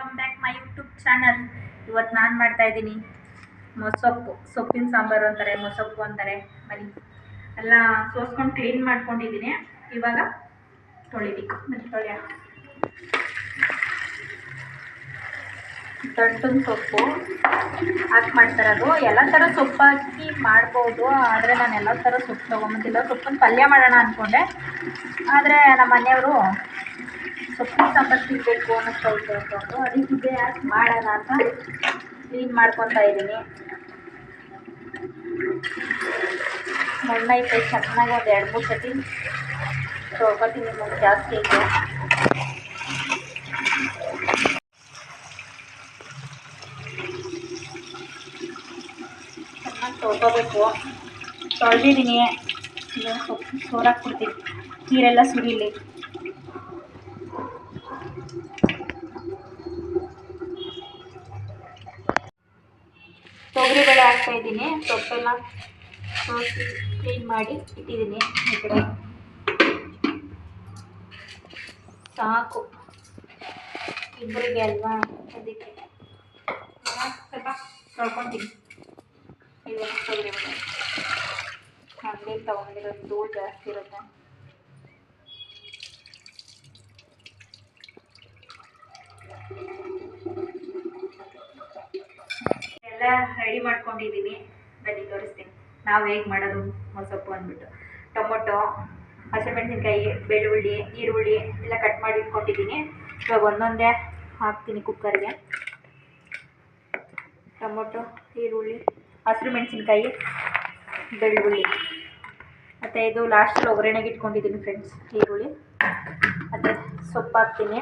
Welcome back my YouTube channel ಇವತ್ತು ನಾನು ಮಾಡ್ತಾ ಇದ್ದೀನಿ. ಮೊಸೊಪ್ಪು, ಸೊಪ್ಪಿನ ಸಾಂಬಾರು ಅಂತಾರೆ, ಮೊಸೊಪ್ಪು ಅಂತಾರೆ. ಬನ್ನಿ. ಎಲ್ಲ ಸೋಸ್ಕೊಂಡು ಕ್ಲೀನ್ ಮಾಡ್ಕೊಂಡಿದ್ದೀನಿ. ಇವಾಗ ತೊಳಿಬೇಕು. ಮತ್ತೆ ತೊಳೆಯ. ದಂಟನ್ ಸೊಪ್ಪು. ಹಾಕಿ ಮಾಡ್ತಾರದು. ಎಲ್ಲ ಥರ ಸೊಪ್ಪು ಹಾಕಿ ಮಾಡ್ಬೋದು. ಆದರೆ ನಾನು ಎಲ್ಲ ಥರ ಸೊಪ್ಪು ತೊಗೊಂಬಂದಿಲ್ಲ ಸೊಪ್ಪನ್ನು ಪಲ್ಯ ಮಾಡೋಣ ಅಂದ್ಕೊಂಡೆ ಆದರೆ ನಮ್ಮ ಮನೆಯವರು ಸೊಪ್ಪಿನ ಸಾಂಬಾರು ತಿನ್ನಬೇಕು ಅನ್ನಿಸ್ತಾ ಇತ್ತು ಅಂತಂದು ಅದಕ್ಕೆ ಇದೇ ಯಾಕೆ ಮಾಡೋಣ ಅಂತ ಕ್ಲೀನ್ ಮಾಡ್ಕೊತಾ ಇದ್ದೀನಿ ಮಣ್ಣೈತೆ ಚೆನ್ನಾಗಿ ಒಂದು ಎರಡು ಮೂರು ಸತಿ ತೊಗೊತೀನಿ ಜಾಸ್ತಿ ಐತೆ ಚೆನ್ನಾಗಿ ತೊಳ್ಕೊಬೇಕು. ತೊಳೆದಿದ್ದೀನಿ. ಸೋರಾಕ್ಬಿಡ್ತೀನಿ ನೀರೆಲ್ಲ ಸುರಿಲಿ. ತೊಗರಿಬೇಳೆ ಹಾಕ್ತಾ ಇದ್ದೀನಿ. ಸೊಪ್ಪೆಲ್ಲ ಸೋಸಿ ಕ್ಲೀನ್ ಮಾಡಿ ಇಟ್ಟಿದ್ದೀನಿ ಈ ಕಡೆ. ಸಾಕು. ಇಬ್ಬರಿಗೆ ಅಲ್ವಾ? ಅದಕ್ಕೆ. ಸ್ವಲ್ಪ ತೊಳ್ಕೊತೀನಿ. ಇದು ಮೇಡಮ್ ಅಂಗಡಿಯಲ್ಲಿ ತೊಗೊಂಡಿರೋದು ಜಾಸ್ತಿ ಇರುತ್ತೆ ಎಲ್ಲ ರೆಡಿ ಮಾಡ್ಕೊಂಡಿದ್ದೀನಿ ಬನ್ನಿ, ತೋರಿಸ್ತೀನಿ. ನಾವು ಹೇಗೆ ಮಾಡೋದು? ಮೊಸಪ್ಪು ಅಂದ್ಬಿಟ್ಟು. ಟೊಮೊಟೊ, ಹಸಿಮೆಣಸಿನ್ಕಾಯಿ, ಬೆಳ್ಳುಳ್ಳಿ, ಈರುಳ್ಳಿ ಎಲ್ಲ ಕಟ್ ಮಾಡಿ ಇಟ್ಕೊಂಡಿದ್ದೀನಿ ಇವಾಗ ಒಂದೊಂದೇ ಹಾಕ್ತೀನಿ ಕುಕ್ಕರ್ಗೆ ಟೊಮೊಟೊ, ಈರುಳ್ಳಿ. ಹಸಿರು ಮೆಣಸಿನ್ಕಾಯಿ, ಬೆಳ್ಳುಳ್ಳಿ. ಮತ್ತು ಇದು ಲಾಸ್ಟಲ್ಲಿ ಒಗ್ಗರಣೆಗೆ ಇಟ್ಕೊಂಡಿದ್ದೀನಿ ಫ್ರೆಂಡ್ಸ್ ಈರುಳ್ಳಿ. ಮತ್ತು ಸೊಪ್ಪು ಹಾಕ್ತೀನಿ.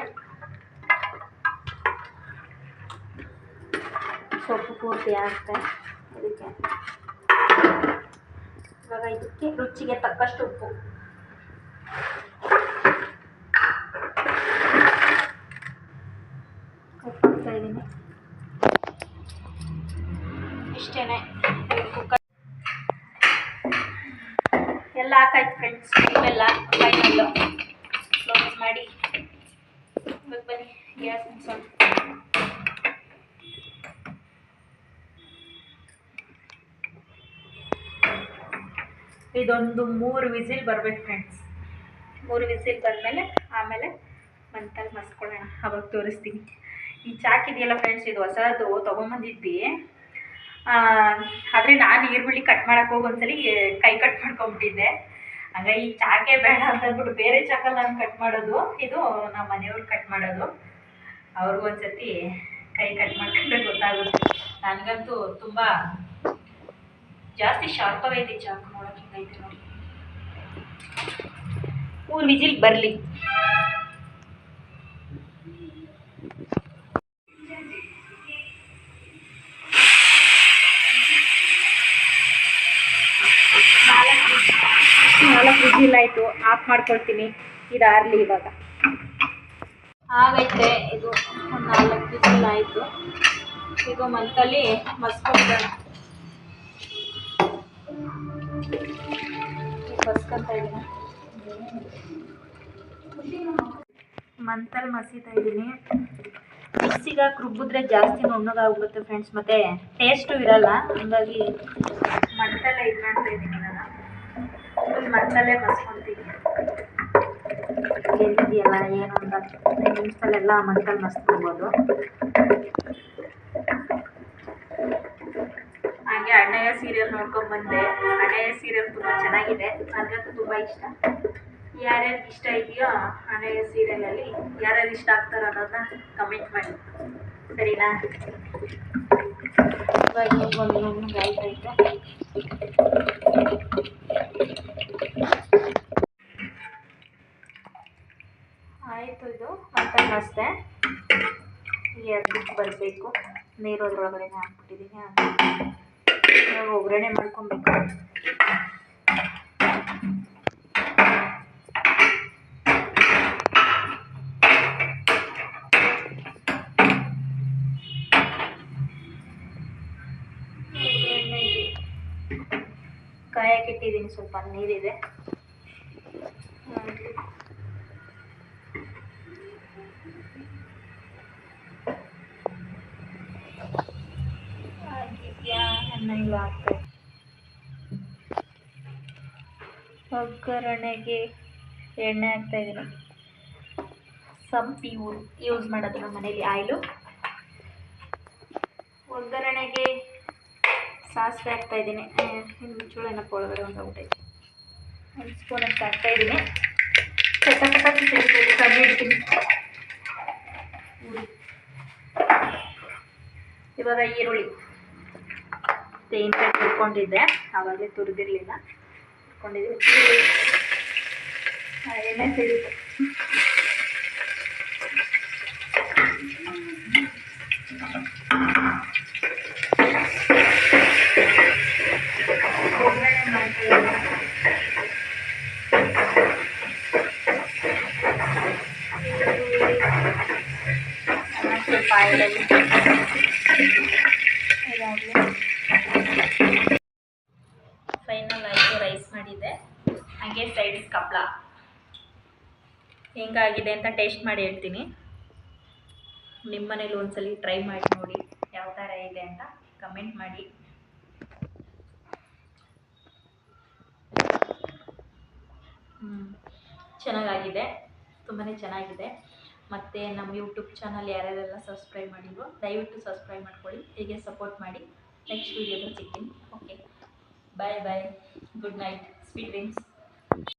ಸೊಪ್ಪು ಪೂರ್ತಿ ಆಗುತ್ತೆ. ಇದಕ್ಕೆ ಇವಾಗ ಇದಕ್ಕೆ ರುಚಿಗೆ ತಕ್ಕಷ್ಟು ಉಪ್ಪು ಉಪ್ಪು ಹಾಕ್ತಾ ಇದ್ದೀನಿ ಇಷ್ಟೇ ಕುಕ್ಕರ್ ಎಲ್ಲ ಹಾಕಾಯ್ತು ಫ್ರೆಂಡ್ಸ್ ಇವೆಲ್ಲ ಫೈನಲ್ಲು ಕ್ಲೋಸ್ ಮಾಡಿ. ಬನ್ನಿ. ಗ್ಯಾಸ್ ಮುಗಿಸೋಣ ಇದೊಂದು ಮೂರು ವಿಸಿಲ್ ಬರ್ಬೇಕು ಫ್ರೆಂಡ್ಸ್ ಮೂರು ವಿಸಿಲ್ ಬಂದಮೇಲೆ ಆಮೇಲೆ ಮಂತಲ್ಲಿ ಮಸ್ಕೊಳ್ಳೋಣ ಅವಾಗ ತೋರಿಸ್ತೀನಿ. ಈ ಚಾಕ್ ಇದೆಯಲ್ಲ ಫ್ರೆಂಡ್ಸ್ ಇದು ಹೊಸದು ತೊಗೊಂಬಂದಿದ್ವಿ ಆದರೆ ನಾನು ಈರುಳ್ಳಿ ಕಟ್ ಮಾಡೋಕೆ ಹೋಗಿ ಒಂದ್ಸಲಿ ಕೈ ಕಟ್ ಮಾಡ್ಕೊಂಬಿಟ್ಟಿದ್ದೆ. ಹಂಗಾಗಿ ಈ ಚಾಕೆ ಬೇಡ ಅಂತ ಅಂದ್ಬಿಟ್ಟು ಬೇರೆ ಚಾಕಲ್ಲಿ ನಾನು ಕಟ್ ಮಾಡೋದು. ಇದು ನಮ್ಮ ಮನೆಯವ್ರು ಕಟ್ ಮಾಡೋದು. ಅವ್ರಿಗೂ ಒಂದ್ಸತಿ ಕೈ ಕಟ್ ಮಾಡ್ಕೊಂಡ್ರೆ ಗೊತ್ತಾಗುತ್ತೆ. ನನಗಂತೂ ತುಂಬ ಜಾಸ್ತಿ ಶಾರ್ಪ್ ಆಗೈತೆ ಈ ಚಾಕು ನೋಡೋಕೆ ನೋಡಿ. ಊರ್ ವಿಜಿಲ್ ಬರಲಿ. ನಾಲ್ಕು ವಿಜಿಲ್ ಆಯಿತು ಆಫ್ ಮಾಡ್ಕೊಳ್ತೀನಿ. ಇದು ಆರಲಿ ಇವಾಗ. ಆಗೈತೆ ಇದು ಒಂದು ನಾಲ್ಕು ವಿಜಿಲ್ ಆಯಿತು. ಇದು ಮಂತಲ್ಲಿ ಮಸ್ಕೊಳ್ಬೇಡ ಬಸ್ಕೊಂತ ಇದ್ದೀನಿ ಮಂತಲ್ಲಿ ಮಸೀತಾ ಇದ್ದೀನಿ ಮಿಕ್ಸಿಗೆ ರುಬ್ಬಿದ್ರೆ ಜಾಸ್ತಿ ನುಣ್ಣಗಾಗ್ಬಿಡುತ್ತೆ ಫ್ರೆಂಡ್ಸ್ ಮತ್ತೆ ಟೇಸ್ಟು ಇರಲ್ಲ. ಹಂಗಾಗಿ ಮಂತಲ್ಲೇ ಇದು ಮಾಡ್ತಾ ಇದ್ದೀನಿ ನಾನು. ಫುಲ್ ಮಂತಲ್ಲೇ ಮಸ್ಕೊತೀನಿ. ಎಲ್ಲಿದೆಯಲ್ಲ ಏನು ಅಂತ? ನಿಮಿಷದಲ್ಲೆಲ್ಲ ಮಂತಲ್ಲಿ ಮಸ್ಕೊಬೋದು. ಹಾಗೆ ಅಣ್ಣಯ್ಯ ಸೀರಿಯಲ್ ನೋಡ್ಕೊಂಡು ಬಂದೆ. ಅಣ್ಣಯ್ಯ ಸೀರಿಯಲ್ ತುಂಬ ಚೆನ್ನಾಗಿದೆ. ನನಗಂತೂ ತುಂಬ ಇಷ್ಟ. ಯಾರ್ಯಾರಿಗೆ ಇಷ್ಟ ಇದೆಯೋ ಅಣ್ಣಯ್ಯ ಸೀರಿಯಲಲ್ಲಿ ಯಾರ್ಯಾರು ಇಷ್ಟ ಆಗ್ತಾರೋ ಅನ್ನೋದನ್ನ ಕಮೆಂಟ್ ಮಾಡಿ. ಸರಿನಾ? ಇವಾಗ ಆಯ್ತಾಯ್ತು? ಆಯಿತು ಇದು ಮತ್ತೆ ಈ ಅದಕ್ಕೆ ಬರಬೇಕು. ನೀರು ಅದ್ರೊಳಗಡೆ ಹಾಕ್ಬಿಟ್ಟಿದ್ದೀನಿ ಒಗ್ಗರಣೆ ಮಾಡ್ಕೊಬೇಕು. ಕಾಯಕ್ಕೆ ಇಟ್ಟಿದ್ದೀನಿ ಸ್ವಲ್ಪ ನೀರಿದೆ. ಒಗ್ಗರಣೆಗೆ ಎಣ್ಣೆ ಹಾಕ್ತಾ ಇದ್ದೀನಿ. ಸಂಪಿ ಯೂಸ್ ಮಾಡೋದು ನಮ್ಮ ಮನೇಲಿ, ಆಯಿಲು. ಒಗ್ಗರಣೆಗೆ ಸಾಸಿವೆ ಹಾಕ್ತಾ ಇದ್ದೀನಿ. ಇನ್ನು ಚೂಳು ಏನಪ್ಪ ಒಳಗಡೆ ಒಂದು ಔಟೈತೆ ಒಂದು ಸ್ಪೂನ್ ಅಷ್ಟು ಹಾಕ್ತಾ ಇದ್ದೀನಿ. ಚಟ ಪಟ ಸಿಗ್ತದೆ ಕಮ್ಮಿ ಇಡ್ತೀನಿ ಇವಾಗ ಈರುಳ್ಳಿ. ತೆಂಗಿನಕಾಯಿ ತುರ್ಕೊಂಡಿದ್ದೆ. ಆವಾಗಲೇ ತುರಿದಿರಲಿಲ್ಲ. ತುರ್ಕೊಂಡಿದ್ದೆ ಎಣ್ಣೆ ಸಿಡಿತು ಹೆಂಗಾಗಿದೆ ಅಂತ ಟೇಸ್ಟ್ ಮಾಡಿ ಹೇಳ್ತೀನಿ. ನಿಮ್ಮ ಮನೇಲಿ ಒಂದ್ಸಲಿ ಟ್ರೈ ಮಾಡಿ ನೋಡಿ ಯಾವ ಥರ ಇದೆ ಅಂತ ಕಮೆಂಟ್ ಮಾಡಿ. ಚೆನ್ನಾಗಾಗಿದೆ ತುಂಬಾ ಚೆನ್ನಾಗಿದೆ. ಮತ್ತು ನಮ್ಮ ಯೂಟ್ಯೂಬ್ ಚಾನಲ್ ಯಾರ್ಯಾರೆಲ್ಲ ಸಬ್ಸ್ಕ್ರೈಬ್ ಮಾಡಿದ್ರು ದಯವಿಟ್ಟು ಸಬ್ಸ್ಕ್ರೈಬ್ ಮಾಡ್ಕೊಳ್ಳಿ, ಹೀಗೆ ಸಪೋರ್ಟ್ ಮಾಡಿ. ನೆಕ್ಸ್ಟ್ ವೀಡಿಯೋದಲ್ಲಿ ಸಿಗ್ತೀನಿ. Okay bye bye good night sweet dreams